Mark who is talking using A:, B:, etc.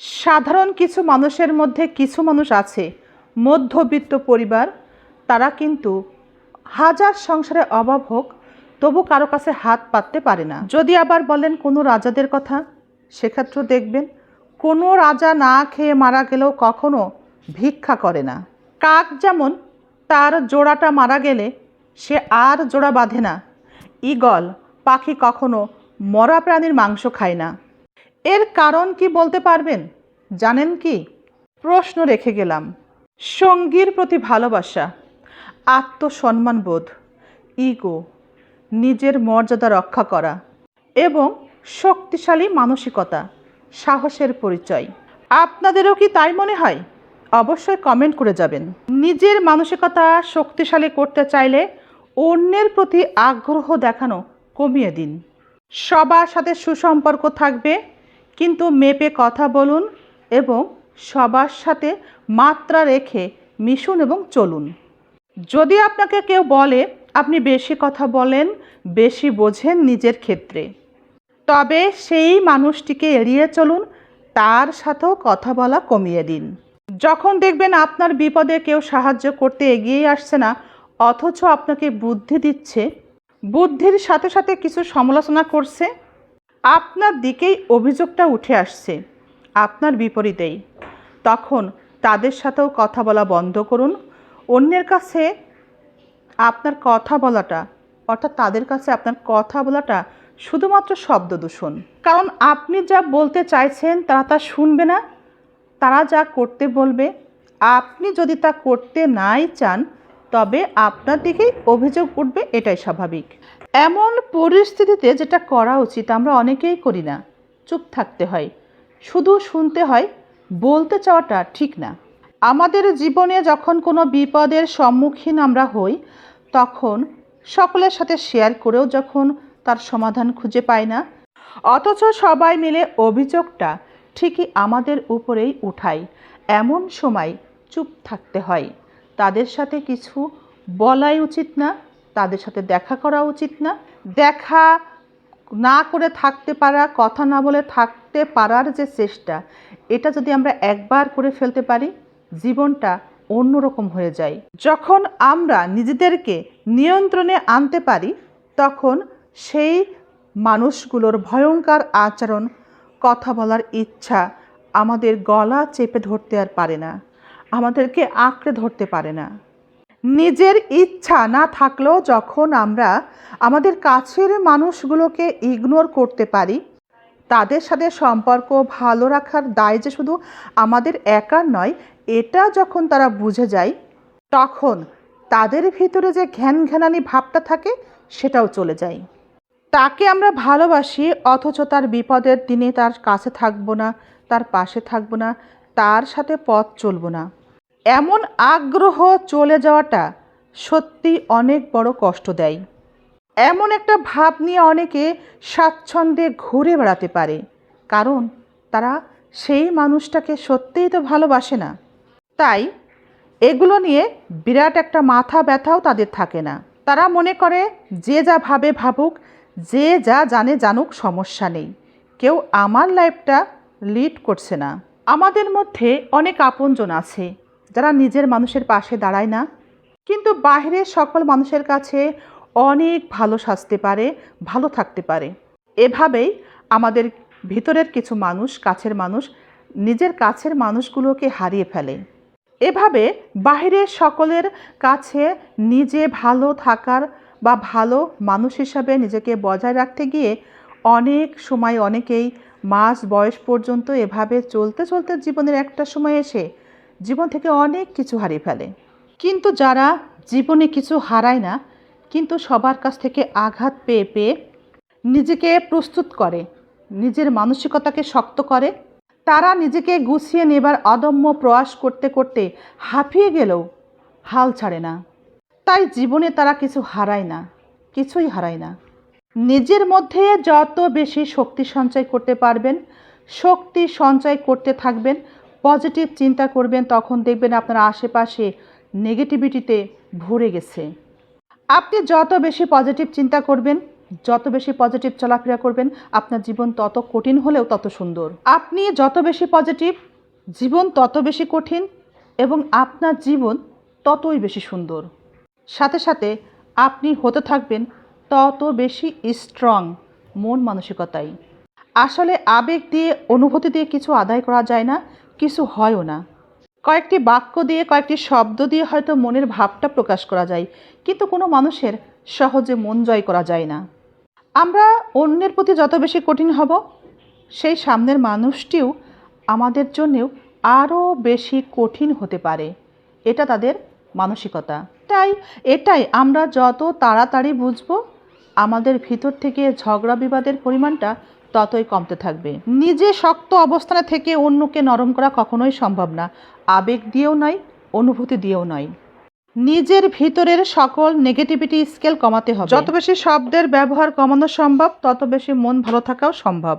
A: সাধারণ কিছু মানুষের মধ্যে কিছু মানুষ আছে, মধ্যবিত্ত পরিবার, তারা কিন্তু হাজার সংসারে অভাব হোক, তবু কারও কাছে হাত পাততে পারে না। যদি আবার বলেন কোনো রাজাদের কথা, সেক্ষেত্রেও দেখবেন কোনো রাজা না খেয়ে মারা গেলেও কখনো ভিক্ষা করে না। কাক যেমন, তার জোড়াটা মারা গেলে সে আর জোড়া বাঁধে না। ঈগল, পাখি কখনো মরা প্রাণীর মাংস খায় না। এর কারণ কি বলতে পারবেন? জানেন কি? প্রশ্ন রেখে গেলাম। সঙ্গীর প্রতি ভালোবাসা আত্মসম্মানবোধ ইগো, নিজের মর্যাদা রক্ষা করা এবং শক্তিশালী মানসিকতা, সাহসের পরিচয়। আপনাদেরও কি তাই মনে হয়? অবশ্যই কমেন্ট করে যাবেন। নিজের মানসিকতা শক্তিশালী করতে চাইলে অন্যের প্রতি আগ্রহ দেখানো কমিয়ে দিন। সবার সাথে সুসম্পর্ক থাকবে কিন্তু মেপে কথা বলুন এবং সবার সাথে মাত্রা রেখে মিশুন এবং চলুন। যদি আপনাকে কেউ বলে, আপনি বেশি কথা বলেন, বেশি বোঝেন নিজের ক্ষেত্রে, তবে সেই মানুষটিকে এড়িয়ে চলুন, তার সাথেও কথা বলা কমিয়ে দিন। যখন দেখবেন আপনার বিপদে কেউ সাহায্য করতে এগিয়ে আসছে না, অথচ আপনাকে বুদ্ধি দিচ্ছে, বুদ্ধির সাথে সাথে কিছু সমালোচনা করছে আপনার দিকেই অভিযোগটা উঠে আসছে, আপনার বিপরীতেই। তখন তাদের সাথেও কথা বলা বন্ধ করুন। অন্যের কাছে আপনার কথা বলাটা, অর্থাৎ তাদের কাছে আপনার কথা বলাটা শুধুমাত্র শব্দ দূষণ। কারণ আপনি যা বলতে চাইছেন তারা তা শুনবে না, তারা যা করতে বলবে, আপনি যদি তা করতে নাই চান তবে আপনার দিকেই অভিযোগ উঠবে, এটাই স্বাভাবিক। এমন পরিস্থিতিতে যেটা করা উচিত, আমরা অনেকেই করি না। চুপ থাকতে হয়। শুধু শুনতে হয়, বলতে চাওয়াটা ঠিক না। আমাদের জীবনে যখন কোনো বিপদের সম্মুখীন আমরা হই, তখন সকলের সাথে শেয়ার করেও যখন তার সমাধান খুঁজে পাই না, অথচ সবাই মিলে অভিযোগটা ঠিকই আমাদের উপরেই উঠাই এমন সময় চুপ থাকতে হয়। তাদের সাথে কিছু বলাই উচিত না, তাদের সাথে দেখা করা উচিত না। দেখা না করে থাকতে পারা, কথা না বলে থাকতে পারার যে চেষ্টা, এটা যদি আমরা একবার করে ফেলতে পারি, জীবনটা অন্যরকম হয়ে যায়। যখন আমরা নিজেদেরকে নিয়ন্ত্রণে আনতে পারি, তখন সেই মানুষগুলোর ভয়ঙ্কর আচরণ, কথা বলার ইচ্ছা আমাদের গলা চেপে ধরতে আর পারে না। আমাদেরকে আঁকড়ে ধরতে পারে না। নিজের ইচ্ছা না থাকলেও যখন আমরা আমাদের কাছের মানুষগুলোকে ইগনোর করতে পারি, তাদের সাথে সম্পর্ক ভালো রাখার দায় যে শুধু আমাদের একার নয়, এটা যখন তারা বুঝে যায়, তখন তাদের ভিতরে যে ঘ্যান ঘ্যানানি ভাবটা থাকে, সেটাও চলে যায়। তাকে আমরা ভালোবাসি, অথচ তার বিপদের দিনে তার কাছে থাকব না, তার পাশে থাকব না, তার সাথে পথ চলবো না। এমন আগ্রহ চলে যাওয়াটা সত্যি অনেক বড় কষ্ট দেয়। এমন একটা ভাব নিয়ে অনেকে স্বাচ্ছন্দ্যে ঘুরে বেড়াতে পারে, কারণ তারা সেই মানুষটাকে সত্যিই তো ভালোবাসে না। তাই এগুলো নিয়ে বিরাট একটা মাথা ব্যথাও তাদের থাকে না। তারা মনে করে, যে যা ভাবে ভাবুক, যে যা জানে জানুক, সমস্যা নেই। কেউ আমার লাইফটা লিড করছে না। আমাদের মধ্যে অনেক আপনজন আছে যারা নিজের মানুষের পাশে দাঁড়ায় না, কিন্তু বাইরের সকল মানুষের কাছে অনেক ভালো সাজতে পারে, ভালো থাকতে পারে। এভাবেই আমাদের ভিতরের কিছু মানুষ, কাছের মানুষ, নিজের কাছের মানুষগুলোকে হারিয়ে ফেলে। এভাবে বাইরের সকলের কাছে নিজে ভালো থাকার বা ভালো মানুষ হিসাবে নিজেকে বজায় রাখতে গিয়ে অনেক সময় অনেকেই মাস বয়স পর্যন্ত এভাবে চলতে চলতে জীবনের একটা সময় এসে জীবন থেকে অনেক কিছু হারিয়ে ফেলে। কিন্তু যারা জীবনে কিছু হারায় না, কিন্তু সবার কাছ থেকে আঘাত পেয়ে পেয়ে নিজেকে প্রস্তুত করে, নিজের মানসিকতাকে শক্ত করে, তারা নিজেকে গুছিয়ে নেবার অদম্য প্রয়াস করতে করতে হাঁপিয়ে গেলেও হাল ছাড়ে না। তাই জীবনে তারা কিছু হারায় না, কিছুই হারায় না। নিজের মধ্যে যত বেশি শক্তি সঞ্চয় করতে পারবেন, শক্তি সঞ্চয় করতে থাকবেন পজিটিভ চিন্তা করবেন, তখন দেখবেন আপনার আশেপাশে নেগেটিভিটিতে ভরে গেছে। আপনি যত বেশি পজিটিভ চিন্তা করবেন, যত বেশি পজিটিভ চলাফেরা করবেন, আপনার জীবন তত কঠিন হলেও তত সুন্দর। আপনি যত বেশি পজিটিভ, জীবন তত বেশি কঠিন এবং আপনার জীবন ততই বেশি সুন্দর। সাথে সাথে আপনি হতে থাকবেন তত বেশি স্ট্রং মন মানসিকতাই। আসলে আবেগ দিয়ে, অনুভূতি দিয়ে কিছু আদায় করা যায় না। কিছু হয়ও না। কয়েকটি বাক্য দিয়ে, কয়েকটি শব্দ দিয়ে হয়তো মনের ভাবটা প্রকাশ করা যায়, কিন্তু কোনো মানুষের সহজে মন জয় করা যায় না। আমরা অন্যের প্রতি যত বেশি কঠিন হব, সেই সামনের মানুষটিও আমাদের জন্যেও আরও বেশি কঠিন হতে পারে। এটা তাদের মানসিকতা। তাই এটাই আমরা যত তাড়াতাড়ি বুঝব, আমাদের ভিতর থেকে ঝগড়া বিবাদের পরিমাণটা ততই কমতে থাকবে। নিজে শক্ত অবস্থানে থেকে অন্যকে নরম করা কখনোই সম্ভব না। আবেগ দিয়েও নয়, অনুভূতি দিয়েও নয়। নিজের ভিতরের সকল নেগেটিভিটি স্কেল কমাতে হবে। যত বেশি শব্দের ব্যবহার কমানো সম্ভব, তত বেশি মন ভালো থাকাও সম্ভব।